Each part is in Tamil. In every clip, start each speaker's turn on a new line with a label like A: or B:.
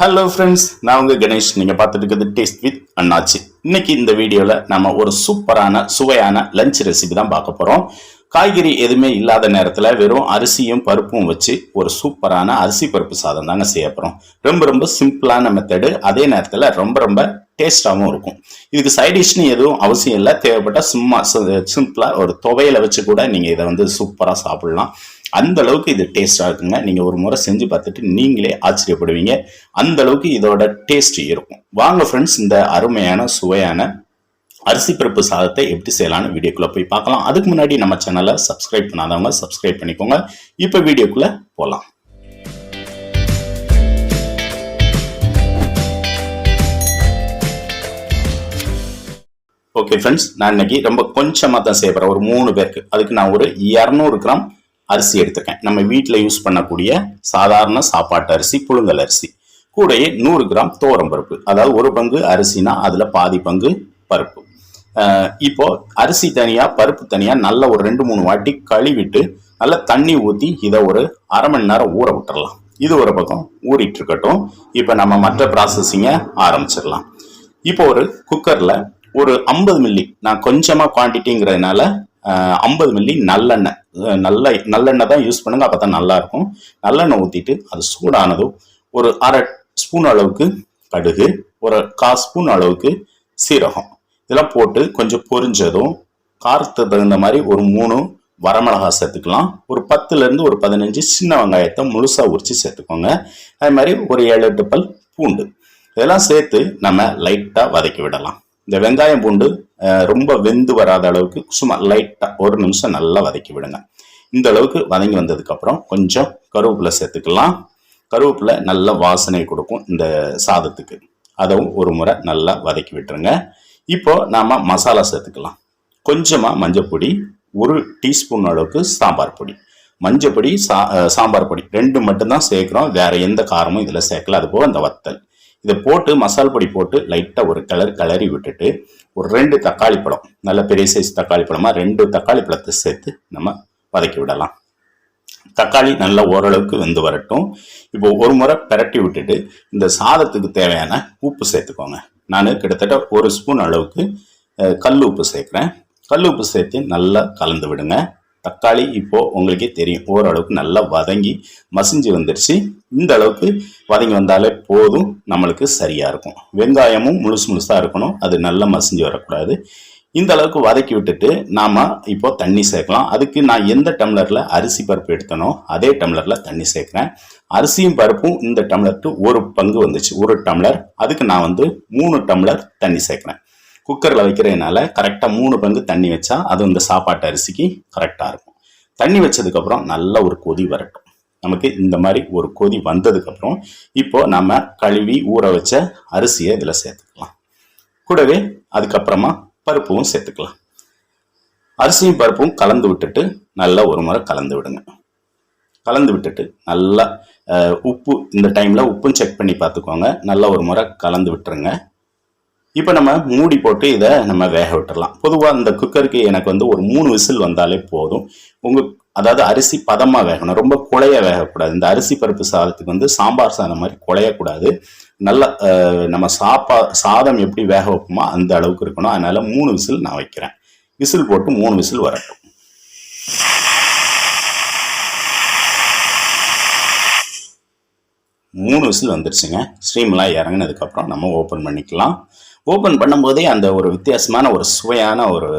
A: ஹலோ ஃப்ரெண்ட்ஸ் நான் உங்கள் கணேஷ். நீங்கள் பார்த்துட்டு இருக்கிறது டேஸ்ட் வித் அண்ணாச்சி. இன்னைக்கு இந்த வீடியோவில் நம்ம ஒரு சூப்பரான சுவையான லஞ்ச் ரெசிபி தான் பார்க்க போகிறோம் காய்கறி எதுவுமே இல்லாத நேரத்தில் வெறும் அரிசியும் பருப்பும் வச்சு ஒரு சூப்பரான அரிசி பருப்பு சாதம் தாங்க செய்ய போகிறோம் ரொம்ப ரொம்ப சிம்பிளான மெத்தடு அதே நேரத்தில் ரொம்ப ரொம்ப டேஸ்டாகவும் இருக்கும். இதுக்கு சைடிஷ்னு எதுவும் அவசியம் இல்லை. தேவைப்பட்டால் சும்மா சிம்பிளாக ஒரு துவையில வச்சு கூட நீங்கள் இதை வந்து சூப்பராக சாப்பிடலாம். அந்த அளவுக்கு இது டேஸ்ட்டாக இருக்குங்க. நீங்கள் ஒரு முறை செஞ்சு பார்த்துட்டு நீங்களே ஆச்சரியப்படுவீங்க. அந்த அளவுக்கு இதோட டேஸ்ட் இருக்கும். வாங்க ஃப்ரெண்ட்ஸ் இந்த அருமையான சுவையான அரிசி பருப்பு சாதத்தை எப்படி செய்யலாம்னு வீடியோக்குள்ளே போய் பார்க்கலாம். அதுக்கு முன்னாடி நம்ம சேனலை சப்ஸ்கிரைப் பண்ணாதவங்க சப்ஸ்கிரைப் பண்ணிக்கோங்க. இப்போ வீடியோக்குள்ளே போகலாம் ஓகே ஃப்ரெண்ட்ஸ் நான் இன்னைக்கு ரொம்ப கொஞ்சமாக தான் செய்ய போகிறேன் ஒரு மூணு பேருக்கு. அதுக்கு நான் ஒரு இரநூறு கிராம் அரிசி எடுத்திருக்கேன். நம்ம வீட்டில் யூஸ் பண்ணக்கூடிய சாதாரண சாப்பாட்டு அரிசி புழுங்கல் அரிசி. கூடயே நூறு கிராம் தோரம் பருப்பு. அதாவது ஒரு பங்கு அரிசினா அதில் பாதி பங்கு பருப்பு. இப்போ அரிசி தனியாக பருப்பு தனியாக நல்ல ஒரு ரெண்டு மூணு வாட்டி கழுவிட்டு நல்லா தண்ணி ஊற்றி இதை ஒரு அரை மணி நேரம் ஊற விட்டுறலாம். இது ஒரு பக்கம் ஊறிட்டு இருக்கட்டும். இப்போ நம்ம மற்ற ப்ராசஸிங்கை ஆரம்பிச்சிடலாம். இப்போ ஒரு குக்கரில் ஒரு ஐம்பது மில்லி நான் கொஞ்சமாக குவான்டிட்டிங்கிறதுனால ஐம்பது மில்லி நல்லெண்ணெய். நல்ல நல்லெண்ணெய் தான் யூஸ் பண்ணுங்க அப்போ தான் நல்லாயிருக்கும். நல்லெண்ணெய் ஊற்றிட்டு அது சூடானதும் ஒரு அரை ஸ்பூன் அளவுக்கு கடுகு ஒரு கா ஸ்பூன் அளவுக்கு சீரகம். இதெல்லாம் போட்டு கொஞ்சம் பொரிஞ்சதும் காரத்துக்கு தகுந்த மாதிரி ஒரு மூணு வரமிளகா சேர்த்துக்கலாம். ஒரு பத்துலேருந்து ஒரு பதினஞ்சு சின்ன வெங்காயத்தை முழுசாக உரிச்சு சேர்த்துக்கோங்க. அதே மாதிரி ஒரு ஏழு எட்டு பல் பூண்டு. இதெல்லாம் சேர்த்து நம்ம லைட்டாக வதக்கி விடலாம். இந்த வெங்காயம் பூண்டு ரொம்ப வெந்து வராத அளவுக்கு சும்மா லைட்டாக ஒரு நிமிஷம் நல்லா வதக்கி விடுங்க. இந்த அளவுக்கு வதங்கி வந்ததுக்கப்புறம் கொஞ்சம் கருவேப்பிலை சேர்த்துக்கலாம். கருவேப்பிலை நல்ல வாசனை கொடுக்கும் இந்த சாதத்துக்கு. அதுவும் ஒரு முறை நல்லா வதக்கி விட்டுருங்க. இப்போ நாம் மசாலா சேர்த்துக்கலாம். கொஞ்சமாக மஞ்சப்பொடி ஒரு டீஸ்பூன் அளவுக்கு சாம்பார் பொடி. மஞ்சப்பொடி சா சாம்பார் பொடி ரெண்டு மட்டும்தான் சேர்க்குறோம். வேறு எந்த காரமும் இதில் சேர்க்கல. அது போக அந்த வத்தல். இதை போட்டு மசால் பொடி போட்டு லைட்டாக ஒரு கலர் கலரி விட்டுட்டு ஒரு ரெண்டு தக்காளி பழம் நல்ல பெரிய சைஸ் தக்காளி பழமாக ரெண்டு தக்காளி பழத்தை சேர்த்து நம்ம வதக்கி விடலாம். தக்காளி நல்லா ஓரளவுக்கு வெந்து வரட்டும். இப்போ ஒரு முறை பிரட்டி விட்டுட்டு இந்த சாதத்துக்கு தேவையான உப்பு சேர்த்துக்கோங்க. நான் கிட்டத்தட்ட ஒரு ஸ்பூன் அளவுக்கு கல் உப்பு சேர்க்குறேன். கல் உப்பு சேர்த்து நல்லா கலந்து விடுங்க. தக்காளி இப்போ உங்களுக்கே தெரியும். ஓரளவுக்கு நல்லா வதங்கி மசிஞ்சு வந்துருச்சு. இந்த அளவுக்கு வதங்கி வந்தாலே போதும் நம்மளுக்கு சரியா இருக்கும். வெங்காயமும் முழுசு முழுசா இருக்கணும். அது நல்லா மசிஞ்சு வரக்கூடாது. இந்த அளவுக்கு வதக்கி விட்டுட்டு நாம இப்போ தண்ணி சேர்க்கலாம். அதுக்கு நான் எந்த டம்ளர்ல அரிசி பருப்பு எடுத்தனோ அதே டம்ளர்ல தண்ணி சேர்க்குறேன். அரிசியும் பருப்பும் இந்த டம்ளருக்கு ஒரு பங்கு வந்துச்சு. ஒரு டம்ளர். அதுக்கு நான் வந்து மூணு டம்ளர் தண்ணி சேர்க்குறேன். குக்கரில் வைக்கிறதுனால கரெக்டாக மூணு பங்கு தண்ணி வச்சா அது இந்த சாப்பாட்டு அரிசிக்கு கரெக்டாக இருக்கும். தண்ணி வச்சதுக்கப்புறம் நல்ல ஒரு கொதி வரட்டும். நமக்கு இந்த மாதிரி ஒரு கொதி வந்ததுக்கப்புறம் இப்போ நம்ம கழுவி ஊற வச்ச அரிசியை இதில் சேர்த்துக்கலாம். கூடவே அதுக்கப்புறமா பருப்பும் சேர்த்துக்கலாம். அரிசியும் பருப்பும் கலந்து விட்டுட்டு நல்லா ஒரு முறை கலந்து விடுங்க. கலந்து விட்டுட்டு நல்லா உப்பு இந்த டைமில் உப்பும் செக் பண்ணி பார்த்துக்கோங்க. நல்லா ஒரு முறை கலந்து விட்டுருங்க. இப்போ நம்ம மூடி போட்டு இதை நம்ம வேக விட்டுடலாம் பொதுவாக இந்த குக்கருக்கு எனக்கு வந்து ஒரு மூணு விசில் வந்தாலே போதும். உங்கள் அதாவது அரிசி பதமாக வேகணும். ரொம்ப குழைய வேகக்கூடாது. இந்த அரிசி பருப்பு சாதத்துக்கு வந்து சாம்பார் சாதம் மாதிரி குழையக்கூடாது. நல்லா நம்ம சாப்பா சாதம் எப்படி வேக வைப்போமோ அந்த அளவுக்கு இருக்கணும். அதனால மூணு விசில் நான் வைக்கிறேன். விசில் போட்டு மூணு விசில் வரட்டும். மூணு விசில் வந்துருச்சுங்க. ஸ்ட்ரீம்லாம் இறங்கினதுக்கப்புறம் நம்ம ஓப்பன் பண்ணிக்கலாம். ஓப்பன் பண்ணும்போதே அந்த ஒரு வித்தியாசமான ஒரு சுவையான ஒரு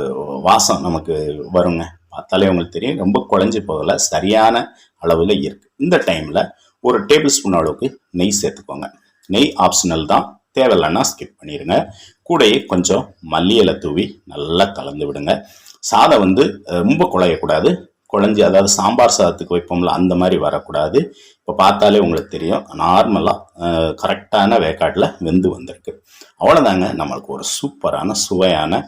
A: வாசம் நமக்கு வருங்க. பார்த்தாலே உங்களுக்கு தெரியும். ரொம்ப குழஞ்சி போகல. சரியான அளவில் இருக்குது இந்த டைமில் ஒரு டேபிள் ஸ்பூன் அளவுக்கு நெய் சேர்த்துக்கோங்க. நெய் ஆப்ஷனல் தான். தேவையில்லைன்னா ஸ்கிப் பண்ணிடுங்க கூடையே கொஞ்சம் மல்லியலை தூவி நல்லா கலந்து விடுங்க. சாதம் வந்து ரொம்ப குழையக்கூடாது. குழஞ்சி அதாவது சாம்பார் சாதத்துக்கு வைப்போம்ல அந்த மாதிரி வரக்கூடாது. இப்போ பார்த்தாலே உங்களுக்கு தெரியும் நார்மலாக கரெக்டான வேக்காட்டில் வெந்து வந்திருக்கு. அவ்வளோதாங்க நம்மளுக்கு ஒரு சூப்பரான சுவையான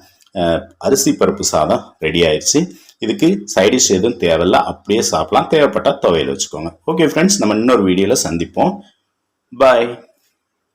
A: அரிசி பருப்பு சாதம் ரெடி ஆயிடுச்சு இதுக்கு சைடிஷ் எதுவும் தேவையில்ல அப்படியே சாப்பிடலாம். தேவைப்பட்டால் துவையில் வச்சுக்கோங்க. ஓகே ஃப்ரெண்ட்ஸ் நம்ம இன்னொரு வீடியோவில் சந்திப்போம். பாய்